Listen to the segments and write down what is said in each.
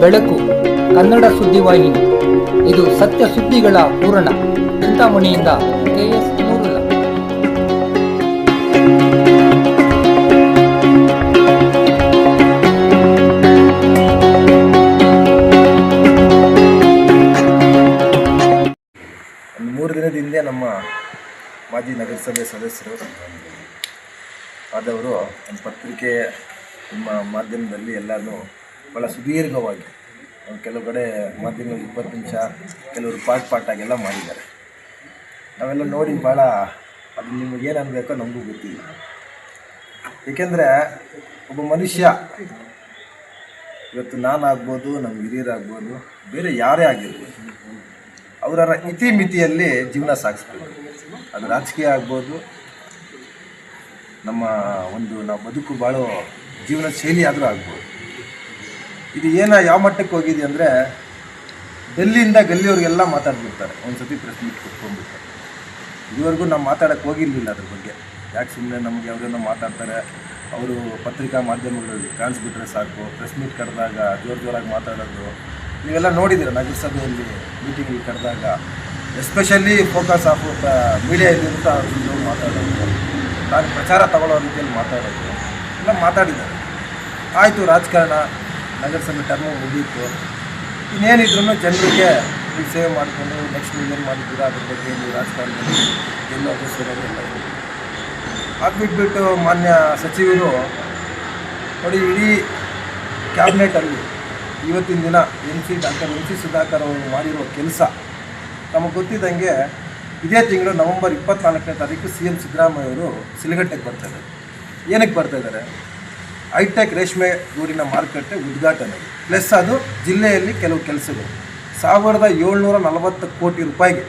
ಬೆಳಕು, ಕನ್ನಡ ಸುದ್ದಿವಾಹಿನಿ ಇದು ಸತ್ಯ ಸುದ್ದಿಗಳ ಪೂರಣ ಚಿಂತಾಮಣಿಯಿಂದ ಕೆಎಸ್ ಮೂರು ದಿನದ ನಮ್ಮ ಮಾಜಿ ನಗರಸಭೆ ಸದಸ್ಯರು ಆದವರು ಒಂದು ಪತ್ರಿಕೆ ನಿಮ್ಮ ಮಾಧ್ಯಮದಲ್ಲಿ ಎಲ್ಲನೂ ಭಾಳ ಸುದೀರ್ಘವಾಗಿ ಕೆಲವು ಕಡೆ ಮಾಧ್ಯಮದಲ್ಲಿ ಇಪ್ಪತ್ತು ನಿಮಿಷ, ಕೆಲವರು ಪಾಟ್ ಪಾಟಾಗೆಲ್ಲ ಮಾಡಿದ್ದಾರೆ. ನಾವೆಲ್ಲ ನೋಡಿ ಭಾಳ ಅದು ನಿಮಗೆ ಏನು ಅನ್ಬೇಕೋ ನಮಗೂ ಗೊತ್ತಿಲ್ಲ. ಏಕೆಂದರೆ ಒಬ್ಬ ಮನುಷ್ಯ, ಇವತ್ತು ನಾನಾಗ್ಬೋದು ನಮ್ಮ ಹಿರಿಯರಾಗ್ಬೋದು ಬೇರೆ ಯಾರೇ ಆಗಿರ್ಬೋದು ಅವರ ಇತಿಮಿತಿಯಲ್ಲಿ ಜೀವನ ಸಾಗಿಸ್ಬೇಕು ಅದು ರಾಜಕೀಯ ಆಗ್ಬೋದು, ನಮ್ಮ ಒಂದು, ನಾವು ಬದುಕು ಬಾಳೋ ಜೀವನ ಶೈಲಿ ಆದರೂ ಆಗ್ಬೋದು. ಇದು ಏನ ಯಾವ ಮಟ್ಟಕ್ಕೆ ಹೋಗಿದೆ ಅಂದರೆ ಡೆಲ್ಲಿಯಿಂದ ಗಲ್ಲಿಯವ್ರಿಗೆಲ್ಲ ಮಾತಾಡ್ಬಿಡ್ತಾರೆ. ಒಂದು ಸತಿ ಪ್ರೆಸ್ ಮೀಟ್ ಕೊಟ್ಕೊಂಡ್ಬಿಡ್ತಾರೆ. ಇದುವರೆಗೂ ನಾವು ಮಾತಾಡೋಕ್ಕೆ ಹೋಗಿರಲಿಲ್ಲ ಅದ್ರ ಬಗ್ಗೆ. ಯಾಕೆ ಸುಮ್ಮನೆ ನಮಗೆ ಯಾವ್ದೇನೋ ಮಾತಾಡ್ತಾರೆ. ಅವರು ಪತ್ರಿಕಾ ಮಾಧ್ಯಮಗಳಲ್ಲಿ ಕಾಣಿಸ್ಬಿಟ್ರೆ ಸಾಕು. ಪ್ರೆಸ್ ಮೀಟ್ ಕರೆದಾಗ ಜೋರು ಜೋರಾಗಿ ಮಾತಾಡೋದು. ನೀವೆಲ್ಲ ನೋಡಿದ್ದೀರ ನಗರಸಭೆಯಲ್ಲಿ ಮೀಟಿಂಗ್ ಕರೆದಾಗ ಎಸ್ಪೆಷಲಿ ಫೋಕಸ್ ಆಫ್ ಮೀಡಿಯಾ ಇದ್ದಿರುತ್ತೆ ಅವ್ರು ಮಾತಾಡೋದು. ನಾನು ಪ್ರಚಾರ ತಗೊಳ್ಳೋ ರೀತಿಯಲ್ಲಿ ಮಾತಾಡೋದು. ಎಲ್ಲ ಮಾತಾಡಿದ್ದಾರೆ. ಆಯಿತು ರಾಜಕಾರಣ. ನಗರಸಭೆ ಟರ್ಮ್ ಮುಗೀತು. ಇನ್ನೇನಿದ್ರು ಜನರಿಗೆ ನೀವು ಸೇವ್ ಮಾಡಿಕೊಂಡು ನೆಕ್ಸ್ಟ್ ಏನು ಮಾಡಿದ್ದೀರಾ, ಅದ್ರ ಬಗ್ಗೆ ನೀವು ರಾಜಕಾರಣದಲ್ಲಿ ಗೆಲ್ಲೋದು ಸೇರೋದು ಎಲ್ಲ ಇದೆ ಅದು ಬಿಟ್ಬಿಟ್ಟು ಮಾನ್ಯ ಸಚಿವರು ನೋಡಿ ಇಡೀ ಕ್ಯಾಬಿನೆಟಲ್ಲಿ ಇವತ್ತಿನ ದಿನ M C doctor M C Sudhakar ಅವರು ಮಾಡಿರೋ ಕೆಲಸ ನಮಗೆ ಗೊತ್ತಿದ್ದಂಗೆ ಇದೇ ತಿಂಗಳು ನವೆಂಬರ್ ಇಪ್ಪತ್ನಾಲ್ಕನೇ ತಾರೀಕು ಸಿ ಎಂ ಸಿದ್ದರಾಮಯ್ಯ ಅವರು ಸಿಲಗಟ್ಟೆಗೆ ಬರ್ತಾಯಿದ್ದಾರೆ ಏನಕ್ಕೆ ಬರ್ತಾ ಇದ್ದಾರೆ? ಹೈಟೆಕ್ ರೇಷ್ಮೆ ಊರಿನ ಮಾರುಕಟ್ಟೆ ಉದ್ಘಾಟನೆ. ಪ್ಲಸ್ ಅದು ಜಿಲ್ಲೆಯಲ್ಲಿ ಕೆಲವು ಕೆಲಸಗಳು. ಸಾವಿರದ ಏಳ್ನೂರ ನಲವತ್ತು ಕೋಟಿ ರೂಪಾಯಿಗೆ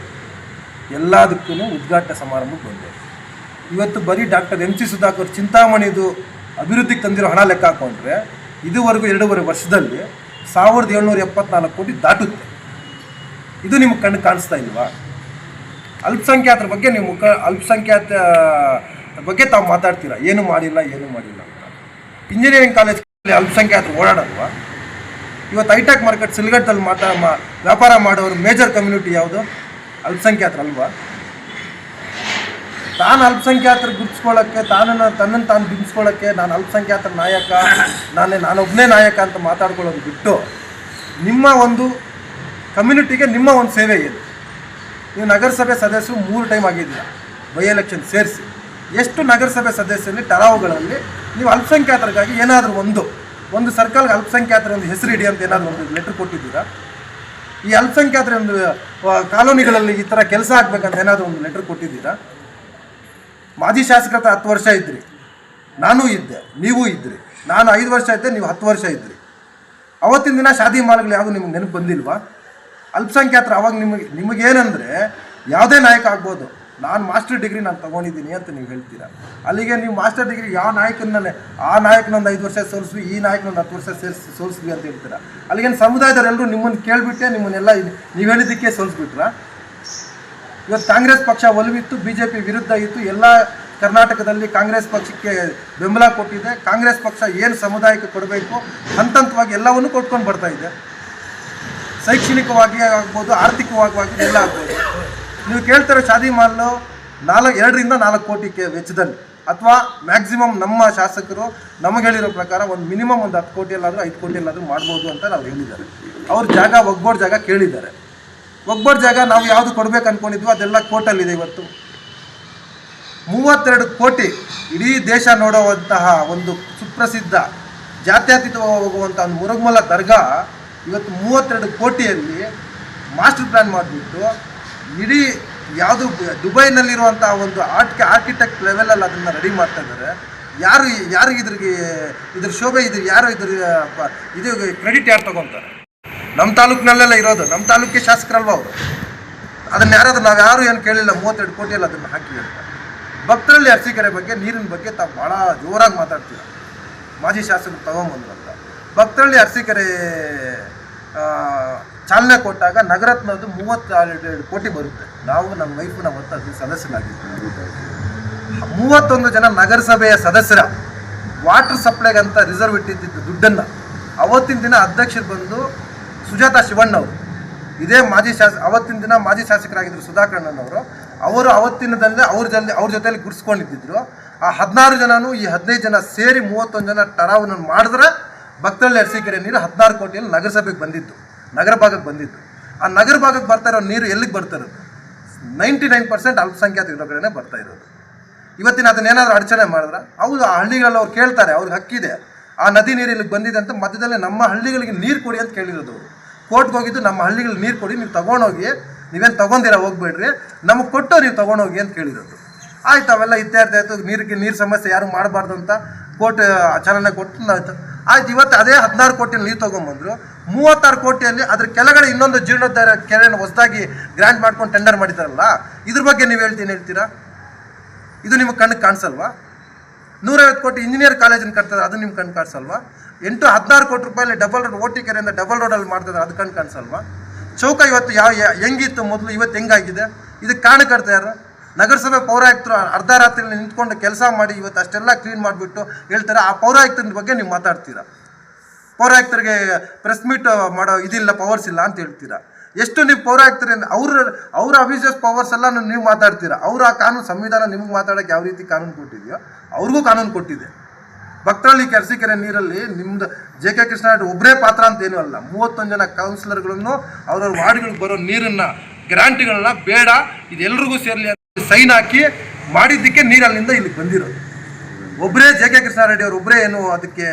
ಎಲ್ಲದಕ್ಕೂ ಉದ್ಘಾಟನಾ ಸಮಾರಂಭಕ್ಕೆ ಬಂದೆ. ಇವತ್ತು ಬರೀ ಡಾಕ್ಟರ್ ಎಂ ಸಿ ಸುಧಾಕರ್ ಚಿಂತಾಮಣಿದು ಅಭಿವೃದ್ಧಿಗೆ ತಂದಿರೋ ಹಣ ಲೆಕ್ಕ ಹಾಕೊಂಡ್ರೆ ಇದುವರೆಗೂ ಎರಡೂವರೆ ವರ್ಷದಲ್ಲಿ ಸಾವಿರದ ಏಳ್ನೂರ ಎಪ್ಪತ್ನಾಲ್ಕು ಕೋಟಿ ದಾಟುತ್ತೆ. ಇದು ನಿಮ್ಗೆ ಕಣ್ಣು ಕಾಣಿಸ್ತಾ ಇಲ್ವಾ? ಅಲ್ಪಸಂಖ್ಯಾತರ ಬಗ್ಗೆ ನೀವು ಮುಖ ಅಲ್ಪಸಂಖ್ಯಾತ ಬಗ್ಗೆ ತಾವು ಮಾತಾಡ್ತೀರಾ? ಏನು ಮಾಡಿಲ್ಲ ಏನು ಮಾಡಿಲ್ಲ? ಇಂಜಿನಿಯರಿಂಗ್ ಕಾಲೇಜಲ್ಲಿ ಅಲ್ಪಸಂಖ್ಯಾತರು ಓಡಾಡಲ್ವಾ? ಇವತ್ತು ಹೈಟೆಕ್ ಮಾರ್ಕೆಟ್ ಸಿಲ್ಗಟ್ಟಲ್ಲಿ ಮಾತಾ ಮಾ- ವ್ಯಾಪಾರ ಮಾಡೋರು ಮೇಜರ್ ಕಮ್ಯುನಿಟಿ ಯಾವುದು? ಅಲ್ಪಸಂಖ್ಯಾತರಲ್ವಾ ತಾನು ಅಲ್ಪಸಂಖ್ಯಾತರು ಗುರುತಿಸ್ಕೊಳ್ಳೋಕ್ಕೆ, ತಾನನ್ನು ತನ್ನನ್ನು ತಾನು ಬಿಂಬಿಸ್ಕೊಳ್ಳೋಕ್ಕೆ ನಾನು ಅಲ್ಪಸಂಖ್ಯಾತರ ನಾಯಕ, ನಾನೇ ನಾನೊಬ್ಬನೇ ನಾಯಕ ಅಂತ ಮಾತಾಡ್ಕೊಳ್ಳೋದು ಬಿಟ್ಟು ನಿಮ್ಮ ಒಂದು ಕಮ್ಯುನಿಟಿಗೆ ನಿಮ್ಮ ಒಂದು ಸೇವೆ ಏನು? ನೀವು ನಗರಸಭೆ ಸದಸ್ಯರು ಮೂರು ಟೈಮ್ ಆಗಿದ್ದೀರ ಬೈ ಎಲೆಕ್ಷನ್ ಸೇರಿಸಿ. ಎಷ್ಟು ನಗರಸಭೆ ಸದಸ್ಯರಲ್ಲಿ ಟರಾವುಗಳಲ್ಲಿ ನೀವು ಅಲ್ಪಸಂಖ್ಯಾತರಿಗಾಗಿ ಏನಾದರೂ ಒಂದು ಒಂದು ಸರ್ಕಲ್ಗೆ ಅಲ್ಪಸಂಖ್ಯಾತರ ಒಂದು ಹೆಸರು ಇಡಿ ಅಂತ ಏನಾದರೂ ಒಂದು ಲೆಟ್ರ್ ಕೊಟ್ಟಿದ್ದೀರಾ? ಈ ಅಲ್ಪಸಂಖ್ಯಾತರ ಒಂದು ಕಾಲೋನಿಗಳಲ್ಲಿ ಈ ಥರ ಕೆಲಸ ಆಗ್ಬೇಕಂತ ಏನಾದರೂ ಒಂದು ಲೆಟ್ರ್ ಕೊಟ್ಟಿದ್ದೀರಾ? ಮಾಜಿ ಶಾಸಕರ ಹತ್ತು ವರ್ಷ ಇದ್ರಿ, ನಾನೂ ಇದ್ದೆ, ನೀವು ಇದ್ರಿ, ನಾನು ಐದು ವರ್ಷ ಇದ್ದೆ, ನೀವು ಹತ್ತು ವರ್ಷ ಇದ್ರಿ. ಅವತ್ತಿನ ದಿನ ಶಾದಿ ಮಾರ್ಗಗಳು ಯಾವುದು ನಿಮ್ಗೆ ನೆನಪು ಬಂದಿಲ್ವಾ? ಅಲ್ಪಸಂಖ್ಯಾತರು ಅವಾಗ ನಿಮಗೆ, ನಿಮಗೇನಂದರೆ ಯಾವುದೇ ನಾಯಕ ಆಗ್ಬೋದು ನಾನು ಮಾಸ್ಟರ್ ಡಿಗ್ರಿ ನಾನು ತೊಗೊಂಡಿದ್ದೀನಿ ಅಂತ ನೀವು ಹೇಳ್ತೀರಾ? ಅಲ್ಲಿಗೆ ನೀವು ಮಾಸ್ಟರ್ ಡಿಗ್ರಿ ಯಾವ ನಾಯಕನನ್ನೇ ಆ ನಾಯಕನೊಂದು ಐದು ವರ್ಷ ಸೋಲಿಸ್ವಿ, ಈ ನಾಯಕನೊಂದು ಹತ್ತು ವರ್ಷ ಸೇರಿಸಿ, ಸೋಲಿಸ್ವಿ ಅಂತ ಹೇಳ್ತೀರಾ? ಅಲ್ಲಿಗೇನು ಸಮುದಾಯದವರೆಲ್ಲರೂ ನಿಮ್ಮನ್ನು ಕೇಳಿಬಿಟ್ಟೆ, ನಿಮ್ಮನ್ನೆಲ್ಲ ನೀವು ಹೇಳಿದ್ದಕ್ಕೆ ಸೋಲಿಸ್ಬಿಟ್ರಾ? ಇವತ್ತು ಕಾಂಗ್ರೆಸ್ ಪಕ್ಷ ಒಲವಿತ್ತು ಬಿ ಜೆ ಪಿ ವಿರುದ್ಧ ಇತ್ತು, ಎಲ್ಲ ಕರ್ನಾಟಕದಲ್ಲಿ ಕಾಂಗ್ರೆಸ್ ಪಕ್ಷಕ್ಕೆ ಬೆಂಬಲ ಕೊಟ್ಟಿದೆ. ಕಾಂಗ್ರೆಸ್ ಪಕ್ಷ ಏನು ಸಮುದಾಯಕ್ಕೆ ಕೊಡಬೇಕು ಹಂತ ಹಂತವಾಗಿ ಎಲ್ಲವನ್ನೂ ಕೊಟ್ಕೊಂಡು ಬರ್ತಾ ಇದೆ. ಶೈಕ್ಷಣಿಕವಾಗಿ ಆಗ್ಬೋದು, ಆರ್ಥಿಕವಾಗಿ ಎಲ್ಲ ಆಗ್ಬೋದು. ನೀವು ಕೇಳ್ತಾರೆ ಶಾದಿ ಮಾಲು ನಾಲ್ಕು, ಎರಡರಿಂದ ನಾಲ್ಕು ಕೋಟಿ ಕೆ ವೆಚ್ಚದಲ್ಲಿ ಅಥವಾ ಮ್ಯಾಕ್ಸಿಮಮ್ ನಮ್ಮ ಶಾಸಕರು ನಮಗೆ ಹೇಳಿರೋ ಪ್ರಕಾರ ಒಂದು ಮಿನಿಮಮ್ ಒಂದು ಹತ್ತು ಕೋಟಿಯಲ್ಲಾದರೂ, ಐದು ಕೋಟಿಯಲ್ಲಾದರೂ ಮಾಡ್ಬೋದು ಅಂತ ನಾವು ಹೇಳಿದ್ದಾರೆ. ಅವ್ರ ಜಾಗ, ಒಗ್ಬೋಡ್ ಜಾಗ ಕೇಳಿದ್ದಾರೆ. ಒಗ್ಬೋಡ್ ಜಾಗ ನಾವು ಯಾವುದು ಕೊಡ್ಬೇಕು ಅಂದ್ಕೊಂಡಿದ್ವಿ ಅದೆಲ್ಲ ಕೋರ್ಟಲ್ಲಿದೆ ಇವತ್ತು. ಮೂವತ್ತೆರಡು ಕೋಟಿ ಇಡೀ ದೇಶ ನೋಡುವಂತಹ ಒಂದು ಸುಪ್ರಸಿದ್ಧ ಜಾತ್ಯತೀತ ಹೋಗುವಂಥ ಒಂದು ಮುರುಗಮಲ ದರ್ಗಾ ಇವತ್ತು ಮೂವತ್ತೆರಡು ಕೋಟಿಯಲ್ಲಿ ಮಾಸ್ಟರ್ ಪ್ಲ್ಯಾನ್ ಮಾಡಿಬಿಟ್ಟು ಇಡೀ ಯಾವುದು ದುಬೈನಲ್ಲಿರುವಂಥ ಒಂದು ಆರ್ಟ್ ಆರ್ಕಿಟೆಕ್ಟ್ ಲೆವೆಲಲ್ಲಿ ಅದನ್ನು ರೆಡಿ ಮಾಡ್ತಾ ಇದ್ದಾರೆ. ಯಾರು ಯಾರು ಇದ್ರಿಗೆ ಇದ್ರ ಶೋಭೆ ಇದ್ರ ಯಾರು ಇದ್ರ ಇದು ಕ್ರೆಡಿಟ್ ಯಾರು ತಗೊತಾರೆ? ನಮ್ಮ ತಾಲೂಕಿನಲ್ಲೆಲ್ಲ ಇರೋದು. ನಮ್ಮ ತಾಲೂಕಿಗೆ ಶಾಸಕರಲ್ವ ಅವರು? ಅದನ್ನ ಯಾರಾದ್ರೂ ನಾವು ಯಾರು ಏನು ಕೇಳಿಲ್ಲ, ಮೂವತ್ತೆರಡು ಕೋಟಿಯಲ್ಲಿ ಅದನ್ನು ಹಾಕಿ ಅಂತ ಭಕ್ತರಲ್ಲಿ ಅರಸೀಕೆರೆ ಬಗ್ಗೆ, ನೀರಿನ ಬಗ್ಗೆ ತಾವು ಭಾಳ ಜೋರಾಗಿ ಮಾತಾಡ್ತೀರ. ಮಾಜಿ ಶಾಸಕರು ತಗೊಂಬಂದ್ರು ಅಂತ. ಭಕ್ತರಲ್ಲಿ ಅರಸೀಕೆರೆ ಚಾಲನೆ ಕೊಟ್ಟಾಗ ನಗರತ್ನದ್ದು ಮೂವತ್ತೆರಡು ಕೋಟಿ ಬರುತ್ತೆ. ನಾವು ನಮ್ಮ ವೈಫು ನಮ್ಮ ಹೊತ್ತ ಸದಸ್ಯರಾಗಿದ್ದೀವಿ ಮೂವತ್ತೊಂದು ಜನ ನಗರಸಭೆಯ ಸದಸ್ಯರ ವಾಟರ್ ಅಂತ ರಿಸರ್ವ್ ಇಟ್ಟಿದ್ದ ದುಡ್ಡನ್ನು ಅವತ್ತಿನ ದಿನ ಅಧ್ಯಕ್ಷರು ಬಂದು ಸುಜಾತ ಶಿವಣ್ಣವರು, ಇದೇ ಮಾಜಿ ಶಾಸ, ಅವತ್ತಿನ ದಿನ ಮಾಜಿ ಶಾಸಕರಾಗಿದ್ದರು ಸುಧಾಕರಣ್ಣನವರು ಅವರು. ಅವತ್ತಿನದಲ್ಲೇ ಅವ್ರ ಜೊತೆ ಅವ್ರ ಜೊತೆಯಲ್ಲಿ ಗುಡಿಸ್ಕೊಂಡಿದ್ದರು ಆ ಹದಿನಾರು ಜನನು ಈ ಹದಿನೈದು ಜನ ಸೇರಿ ಮೂವತ್ತೊಂದು ಜನ ಟರಾವನ್ನು ಮಾಡಿದ್ರೆ ಭಕ್ತಳ್ಳಿ ಅರಸೀಕೆರೆ ನೀರು ಹದಿನಾರು ಕೋಟಿಯಲ್ಲಿ ನಗರಸಭೆಗೆ ಬಂದಿತ್ತು. ನಗರ ಭಾಗಕ್ಕೆ ಬಂದಿತ್ತು ಆ ನಗರ ಭಾಗಕ್ಕೆ ಬರ್ತಾ ಇರೋ ನೀರು ಎಲ್ಲಿಗೆ ಬರ್ತಾ ಇರೋದು? ನೈಂಟಿ ನೈನ್ ಪರ್ಸೆಂಟ್ ಅಲ್ಪಸಂಖ್ಯಾತ ಕಡೆನೇ ಬರ್ತಾ ಇರೋದು. ಇವತ್ತಿನ ಅದನ್ನೇನಾದ್ರೂ ಅಡಚಣೆ ಮಾಡಿದ್ರೆ? ಹೌದು, ಆ ಹಳ್ಳಿಗಳಲ್ಲಿ ಅವ್ರು ಕೇಳ್ತಾರೆ, ಅವ್ರಿಗೆ ಹಕ್ಕಿದೆ. ಆ ನದಿ ನೀರು ಇಲ್ಲಿಗೆ ಬಂದಿದೆ ಅಂತ ಮಧ್ಯದಲ್ಲೇ ನಮ್ಮ ಹಳ್ಳಿಗಳಿಗೆ ನೀರು ಕೊಡಿ ಅಂತ ಕೇಳಿರೋದು. ಕೋರ್ಟ್ಗೆ ಹೋಗಿದ್ದು ನಮ್ಮ ಹಳ್ಳಿಗಳಿಗೆ ನೀರು ಕೊಡಿ, ನೀವು ತೊಗೊಂಡೋಗಿ, ನೀವೇನು ತಗೊಂಡಿರ ಹೋಗ್ಬೇಡ್ರಿ. ನಮಗೆ ಕೊಟ್ಟು ನೀವು ತೊಗೊಂಡೋಗಿ ಅಂತ ಕೇಳಿರೋದು. ಆಯ್ತು, ಅವೆಲ್ಲ ಇತ್ಯರ್ಥ ಆಯಿತು, ನೀರಿಗೆ ನೀರು ಸಮಸ್ಯೆ ಯಾರು ಮಾಡಬಾರ್ದು ಅಂತ ಕೋರ್ಟ್ ಚಾಲನೆ ಕೊಟ್ಟು ಆಯ್ತು, ಇವತ್ತು ಅದೇ ಹದಿನಾರು ಕೋಟಿ ನೀರು ತೊಗೊಂಬಂದ್ರು. ಮೂವತ್ತಾರು ಕೋಟಿಯಲ್ಲಿ ಅದ್ರ ಕೆಳಗಡೆ ಇನ್ನೊಂದು ಜೀರ್ಣೋದ್ಧಾರ ಕೆರೆಯನ್ನು ಹೊಸದಾಗಿ ಗ್ರ್ಯಾಂಟ್ ಮಾಡ್ಕೊಂಡು ಟೆಂಡರ್ ಮಾಡಿದಾರಲ್ಲ, ಇದ್ರ ಬಗ್ಗೆ ನೀವು ಹೇಳ್ತೀನಿ, ಹೇಳ್ತೀರಾ? ಇದು ನಿಮ್ಗೆ ಕಣ್ಣಿಗೆ ಕಾಣಿಸಲ್ವಾ? ನೂರೈವತ್ತು ಕೋಟಿ ಇಂಜಿನಿಯರ್ ಕಾಲೇಜನ್ನು ಕಟ್ತಾರೆ ಅದು ನಿಮ್ಗೆ ಕಣ್ಣು ಕಾಣಿಸಲ್ವಾ? ಎಂಟು ಹದಿನಾರು ಕೋಟಿ ರೂಪಾಯಲ್ಲಿ ಡಬಲ್ ರೋಡ್ ಓಟಿ ಕೆರೆಯಿಂದ ಡಬಲ್ ರೋಡಲ್ಲಿ ಮಾಡ್ತಾರೆ ಅದು ಕಣ್ಣು ಕಾಣಿಸಲ್ವಾ? ಚೌಕ ಇವತ್ತು ಯಾವ, ಹೆಂಗಿತ್ತು ಮೊದಲು, ಇವತ್ತು ಹೆಂಗಾಗಿದೆ? ಇದಕ್ಕೆ ಕಾರಣ ಯಾರು? ನಗರಸಭೆ ಪೌರಾಯುಕ್ತರು ಅರ್ಧ ರಾತ್ರಿಯಲ್ಲಿ ನಿಂತ್ಕೊಂಡು ಕೆಲಸ ಮಾಡಿ ಇವತ್ತು ಅಷ್ಟೆಲ್ಲ ಕ್ಲೀನ್ ಮಾಡಿಬಿಟ್ಟು ಹೇಳ್ತಾರೆ, ಆ ಪೌರಾಯುಕ್ತರ ಬಗ್ಗೆ ನೀವು ಮಾತಾಡ್ತೀರಾ? ಪೌರಾಯುಕ್ತರಿಗೆ ಪ್ರೆಸ್ ಮೀಟ್ ಮಾಡೋ ಇದಿಲ್ಲ ಪವರ್ಸ್ ಇಲ್ಲ ಅಂತ ಹೇಳ್ತೀರಾ? ಎಷ್ಟು ನೀವು ಪೌರಾಯುಕ್ತರಿಂದ, ಅವ್ರ ಅವ್ರ ಅಫೀಷಿಯಸ್ ಪವರ್ಸ್ ಎಲ್ಲ ನೀವು ಮಾತಾಡ್ತೀರಾ? ಅವ್ರ ಆ ಕಾನೂನು, ಸಂವಿಧಾನ ನಿಮಗೆ ಮಾತಾಡೋಕ್ಕೆ ಯಾವ ರೀತಿ ಕಾನೂನು ಕೊಟ್ಟಿದೆಯೋ, ಅವ್ರಿಗೂ ಕಾನೂನು ಕೊಟ್ಟಿದೆ. ಭಕ್ತಳ್ಳಿ ಕೆರಸಿಕೆರೆ ನೀರಲ್ಲಿ ನಿಮ್ದು ಜೆ ಕೆ ಕೃಷ್ಣಾರೆಡ್ಡಿ ಒಬ್ಬರೇ ಪಾತ್ರ ಅಂತ ಏನೂ ಅಲ್ಲ. ಮೂವತ್ತೊಂದು ಜನ ಕೌನ್ಸಿಲರ್ಗಳನ್ನು ಅವ್ರವ್ರ ವಾರ್ಡ್ಗಳಿಗೆ ಬರೋ ನೀರನ್ನು ಗ್ರಾಂಟ್ಗಳನ್ನ ಬೇಡ ಇದೆಲ್ಲರಿಗೂ ಸೇರಲಿ ಸೈನ್ ಹಾಕಿ ಮಾಡಿದ್ದಕ್ಕೆ ನೀರು ಅಲ್ಲಿಂದ ಇಲ್ಲಿಗೆ ಬಂದಿರೋದು. ಒಬ್ಬರೇ ಜೆ ಕೆ ಕೃಷ್ಣಾರೆಡ್ಡಿ ಅವರು ಒಬ್ಬರೇ ಏನು ಅದಕ್ಕೆ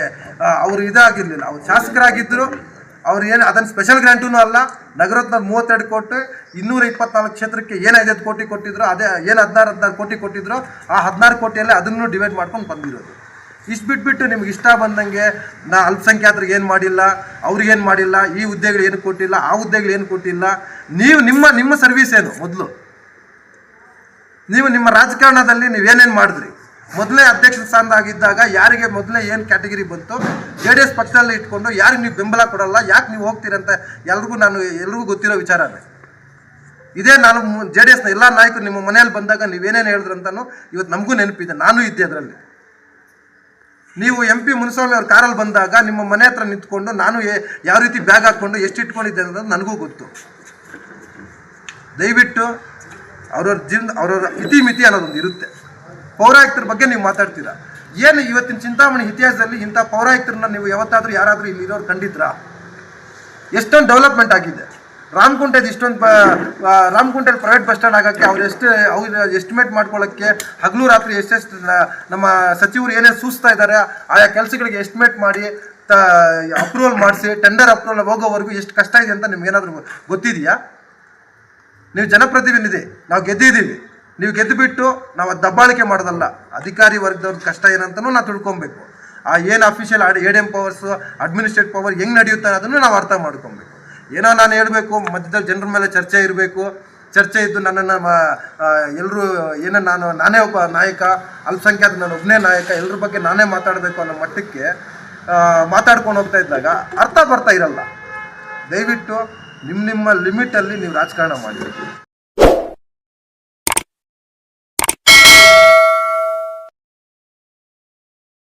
ಅವರು ಇದಾಗಿರಲಿಲ್ಲ. ಅವ್ರು ಶಾಸಕರಾಗಿದ್ದರು ಅವ್ರು ಏನು, ಅದನ್ನು ಸ್ಪೆಷಲ್ ಗ್ರ್ಯಾಂಟೂ ಅಲ್ಲ, ನಗರತ್ನ ಮೂವತ್ತೆರಡು ಕೋಟಿ, ಇನ್ನೂರ ಇಪ್ಪತ್ನಾಲ್ಕು ಕ್ಷೇತ್ರಕ್ಕೆ ಏನು ಐದೈದು ಕೋಟಿ ಕೊಟ್ಟಿದ್ರು, ಅದೇ ಏನು ಹದಿನಾರು ಹದಿನಾರು ಕೋಟಿ ಕೊಟ್ಟಿದ್ರು, ಆ ಹದಿನಾರು ಕೋಟಿಯಲ್ಲೇ ಅದನ್ನು ಡಿವೈಡ್ ಮಾಡ್ಕೊಂಡು ಬಂದಿರೋದು. ಇಷ್ಟು ಬಿಟ್ಬಿಟ್ಟು ನಿಮ್ಗೆ ಇಷ್ಟ ಬಂದಂಗೆ ನಾ ಅಲ್ಪಸಂಖ್ಯಾತರಿಗೆ ಏನು ಮಾಡಿಲ್ಲ ಅವ್ರಿಗೇನು ಮಾಡಿಲ್ಲ, ಈ ಹುದ್ದೆಗಳು ಏನು ಕೊಟ್ಟಿಲ್ಲ, ಆ ಹುದ್ದೆಗಳು ಏನು ಕೊಟ್ಟಿಲ್ಲ, ನೀವು ನಿಮ್ಮ ನಿಮ್ಮ ಸರ್ವಿಸ್ ಏನು, ಮೊದಲು. ನೀವು ನಿಮ್ಮ ರಾಜಕಾರಣದಲ್ಲಿ ನೀವೇನೇನು ಮಾಡಿದ್ರಿ? ಮೊದಲೇ ಅಧ್ಯಕ್ಷ ಸ್ಥಾನದಾಗಿದ್ದಾಗ ಯಾರಿಗೆ ಮೊದಲೇ ಏನು ಕ್ಯಾಟಗರಿ ಬಂತು? ಜೆ ಡಿ ಎಸ್ ಪಕ್ಷದಲ್ಲಿ ಇಟ್ಕೊಂಡು ಯಾರಿಗೆ ನೀವು ಬೆಂಬಲ ಕೊಡಲ್ಲ? ಯಾಕೆ ನೀವು ಹೋಗ್ತೀರಂತ ಎಲ್ರಿಗೂ ನಾನು, ಎಲ್ರಿಗೂ ಗೊತ್ತಿರೋ ವಿಚಾರ ಇದೇ ನಾನು ಜೆ ಡಿ ಎಸ್ನ ಎಲ್ಲ ನಾಯಕರು ನಿಮ್ಮ ಮನೆಯಲ್ಲಿ ಬಂದಾಗ ನೀವೇನೇನು ಹೇಳಿದ್ರು ಅಂತಾನು ಇವತ್ತು ನಮಗೂ ನೆನಪಿದೆ. ನಾನು ಇದ್ದೆ ಅದರಲ್ಲಿ. ನೀವು ಎಂ ಪಿ ಮುನಿಸ್ವಾಮಿ ಅವ್ರ ಕಾರಲ್ಲಿ ಬಂದಾಗ ನಿಮ್ಮ ಮನೆ ಹತ್ರ ನಿಂತ್ಕೊಂಡು ನಾನು ಯಾವ ರೀತಿ ಬ್ಯಾಗ್ ಹಾಕ್ಕೊಂಡು ಎಷ್ಟು ಇಟ್ಕೊಂಡಿದ್ದೆ ಅನ್ನೋದು ನನಗೂ ಗೊತ್ತು. ದಯವಿಟ್ಟು ಅವ್ರವ್ರ ಜೀವನ ಅವ್ರವ್ರ ಇತಿಮಿತಿ ಅನ್ನೋದೊಂದು ಇರುತ್ತೆ. ಪೌರಾಯುಕ್ತರ ಬಗ್ಗೆ ನೀವು ಮಾತಾಡ್ತೀರಾ. ಏನು ಇವತ್ತಿನ ಚಿಂತಾಮಣಿ ಇತಿಹಾಸದಲ್ಲಿ ಇಂಥ ಪೌರಾಯುಕ್ತರನ್ನ ನೀವು ಯಾವತ್ತಾದರೂ ಯಾರಾದರೂ ಇಲ್ಲಿ ಇರೋರು ಕಂಡಿದ್ರಾ? ಎಷ್ಟೊಂದು ಡೆವಲಪ್ಮೆಂಟ್ ಆಗಿದೆ. ರಾಮಕುಂಟೆದು ಇಷ್ಟೊಂದು ಬ ರಾಮಕುಂಟೆಲ್ ಪ್ರೈವೇಟ್ ಬಸ್ ಸ್ಟ್ಯಾಂಡ್ ಆಗೋಕ್ಕೆ ಅವ್ರು ಎಷ್ಟು, ಅವ್ರು ಎಸ್ಟಿಮೇಟ್ ಮಾಡ್ಕೊಳ್ಳೋಕ್ಕೆ ಹಗಲು ರಾತ್ರಿ ಎಷ್ಟೆಷ್ಟು ನಮ್ಮ ಸಚಿವರು ಏನೇನು ಸೂಚಿಸ್ತಾ ಇದ್ದಾರೆ ಆಯಾ ಕೆಲಸಗಳಿಗೆ ಎಸ್ಟಿಮೇಟ್ ಮಾಡಿ, ತ ಅಪ್ರೂವಲ್ ಮಾಡಿಸಿ ಟೆಂಡರ್ ಅಪ್ರೂವಲ್ ಹೋಗೋವರೆಗೂ ಎಷ್ಟು ಕಷ್ಟ ಇದೆ ಅಂತ ನಿಮ್ಗೆ ಏನಾದರೂ ಗೊತ್ತಿದೆಯಾ? ನೀವು ಜನಪ್ರತಿನಿಧಿ ನಾವು ಗೆದ್ದಿದ್ದೀವಿ. ನೀವು ಗೆದ್ದು ಬಿಟ್ಟು ನಾವು ದಬ್ಬಾಳಿಕೆ ಮಾಡೋದಲ್ಲ. ಅಧಿಕಾರಿ ವರ್ಗದವ್ರ ಕಷ್ಟ ಏನಂತನೂ ನಾವು ತಿಳ್ಕೊಬೇಕು. ಆ ಏನು official A D M powers administrate power ಹೆಂಗೆ ನಡೆಯುತ್ತೆ ಅದನ್ನು ನಾವು ಅರ್ಥ ಮಾಡ್ಕೊಬೇಕು. ಏನೋ ನಾನು ಹೇಳಬೇಕು, ಮಧ್ಯದಲ್ಲಿ ಜನರ ಮೇಲೆ ಚರ್ಚೆ ಇರಬೇಕು. ಚರ್ಚೆ ಇದ್ದು ನನ್ನನ್ನು ಎಲ್ಲರೂ ಏನೋ ನಾನು, ನಾನೇ ಒಬ್ಬ ನಾಯಕ, ಅಲ್ಪಸಂಖ್ಯಾತ ನಾನು ಒಬ್ಬನೇ ನಾಯಕ ಎಲ್ಲರ ಬಗ್ಗೆ ನಾನೇ ಮಾತಾಡಬೇಕು ಅನ್ನೋ ಮಟ್ಟಕ್ಕೆ ಮಾತಾಡ್ಕೊಂಡು ಹೋಗ್ತಾ ಇದ್ದಾಗ ಅರ್ಥ ಬರ್ತಾ ಇರಲ್ಲ. ದಯವಿಟ್ಟು ನಿಮ್ಮ ನಿಮ್ಮ ಲಿಮಿಟಲ್ಲಿ ನೀವು ರಾಜಕಾರಣ ಮಾಡಿ